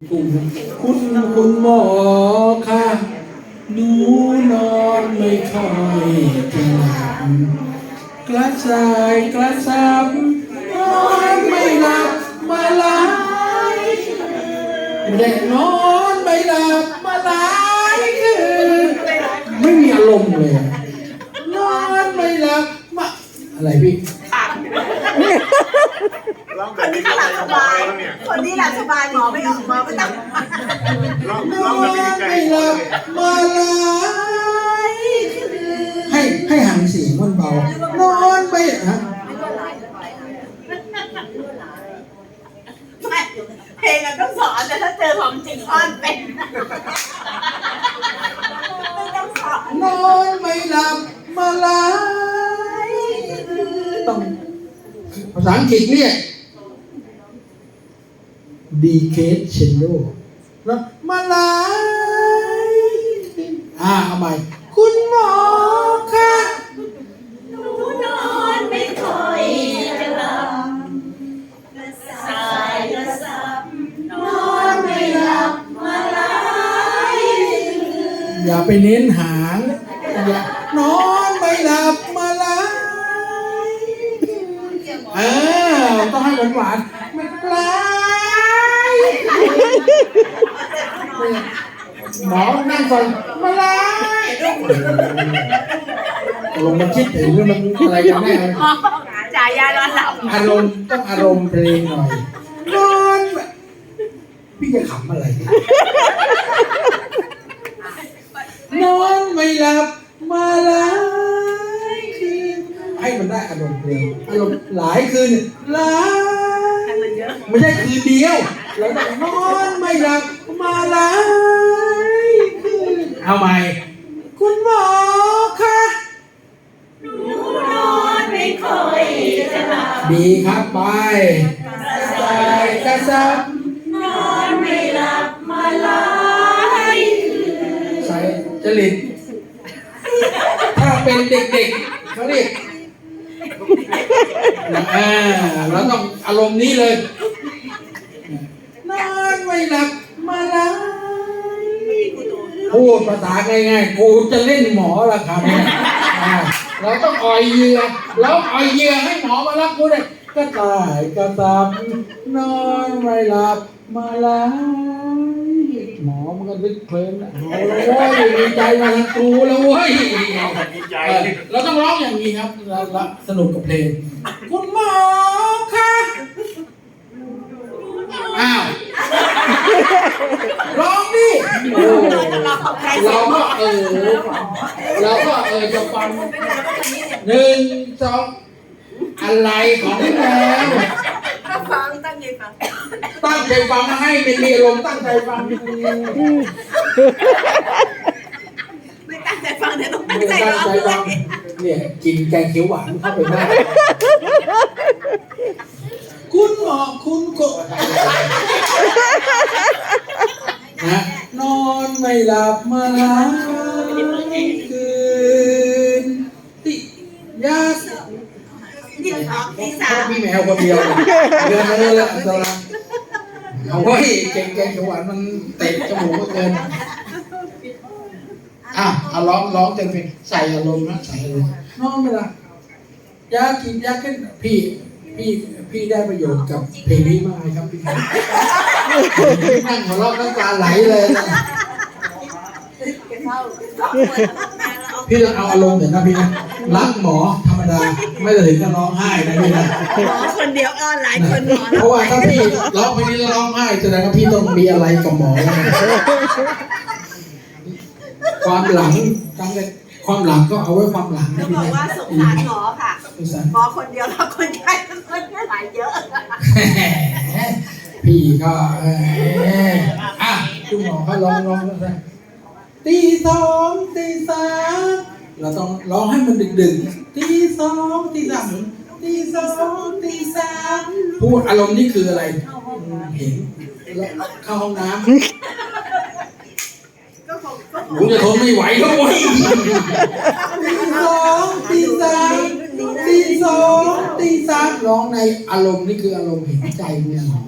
คุณคุณหมอค่ะหนูนอนไม่ค่อยจะหลับกระชายกระซับนอนไม่หลับมาหลายไม่ได้นอนไม่หลับมาหลายคืนไม่มีอารมณ์เลย นอนไม่หลับมาอะไรพี่ ร้องแบบนี้ก็หลับไม่สบายแล้วเนี่ยคนนี้หลับสบายหมอไม่ออกหมอไม่ต้องร้องนร้อองแบบนี้ไม่หเลลับยมาลายคืนให้ให้ห่างเสียงมันเบานอนไม่ฮะเพลงอะต้องสอนแต่ถ้าเจอของจริงอ้อนเป็นไม่ต้องสอนนอนไม่หลับมาลาาษาอังกฤษเรียกดีเคสเชนโดแล้วมาหลายคืนอ่าเอาใหม่คุณหมอค่ะหนูนอนไม่ค่อยจะหลับกระสายกระสับนอนไม่หลับมาหลายคืนอย่าไปเน้นหางอย่านอนไม่หลับ เออต้องให้หวานหวานไม่ปลายหมอนั่งฟังมาลายตกลงมันคิดถึงเรื่อมันอะไรกันแน่จ่ายยานอนหลับอารมณ์ต้องอารมณ์เพลงหน่อยนอนพี่จะขำอะไรเนี่ยนอนไม่หลับมาลาย ให้มันได้อารมณ์เพลงอารมณ์หลายคืนหลายให้มันเยอะไม่ใช่คืนเดียวเราต้องนอนไม่หลับมาหลายคืนเอาใหม่คุณหมอคะหนูนอนไม่ค่อยจะหลับดีครับไปใส่กระซับนอนไม่หลับมาหลายใส่จริตถ้าเป็นเด็กๆเขาเรียก อ่าเราต้องอารมณ์นี้เลยนอนไม่หลับมาลายพูดภาษาง่ายๆกูจะเล่นหมอละครับเราต้องอ่อยเหยื่อเราอ่อยเหยื่อให้หมอมารับกูเลยก็ตายก็ตามนอนไม่หลับมาลาย มอมันก็ลึกเพลินเอาละเว้ยดีใจมาทางกูแล้วเว้ยดีใจเออเราต้องร้องอย่างนี้ครับเราเราสนุกกับเพลง คุณหมอคะอ้าวร้องดิโอ้เราก็เออเราก็เออจะฟังหนึ่งสองอะไรของแม วก็ฟังตั้งใจฟังตั้งใจฟังให้เป็นมีอารมณ์ตั้งใจฟังไม่ตั้งใจฟังแต่ต้องตั้งไม่ใจตั้งร้องใจด้วฟัยงเนี่ยกินแกงเขียวหวานเข้าไปได้คุณหมอคุณก็นะนอนไม่หลับ มพี่แมวคนเดียวเดือนเลยละอันตรายเอาไว้แกงแกงเขียวหวานมันเตะจมูกก็เกินอะเอาร้องร้องเต็มเพลงใส่อารมณ์นะใส่อารมณ์น้องไม่ละยากินยาขึ้นพี่พี่พี่ได้ประโยชน์กับเพลงนี้มากเลยครับพี่ครับนั่งหัวเราะน้ำตาไหลเลยนะพี่ต้องเอาอารมณ์เดี๋ยวนะพี่นะรักหมอ ธรรมดาไม่ได้ถึงกับร้องไห้นะพี่นะหมอคนเดียวอ้อนหลายคนหมอเพราะว่าถ้าพี่ร้องเพลงนี้แล้วร้องไห้แสดงว่าพี่ต้องมีอะไรกับหมอแล้วนะความหลังตั้งแต่ความหลังก็เอาไว้ความหลังนะจะพี่บอกนะว่าสงสารหมอค่ะสงสารหมอคนเดียวแล้วคนไข้มันก็หลายเยอะพี่ก็เอออะคุณหมอเขาร้องร้องร้องร้องตีสองตีสาม เราต้องร้องให้มันดึกๆตีสองตีสามตีสองตีสามพูดอารมณ์นี่คืออะไรอืมเห็นแล้วเข้าห้องน้ำก็คงก็คกูงจะทนไม่ไหวแล้วเว้ยตีสองตีสามตีสองตีสามร้องในอารมณ์นี่คืออารมณ์เห็นใจเนี่ยหมอ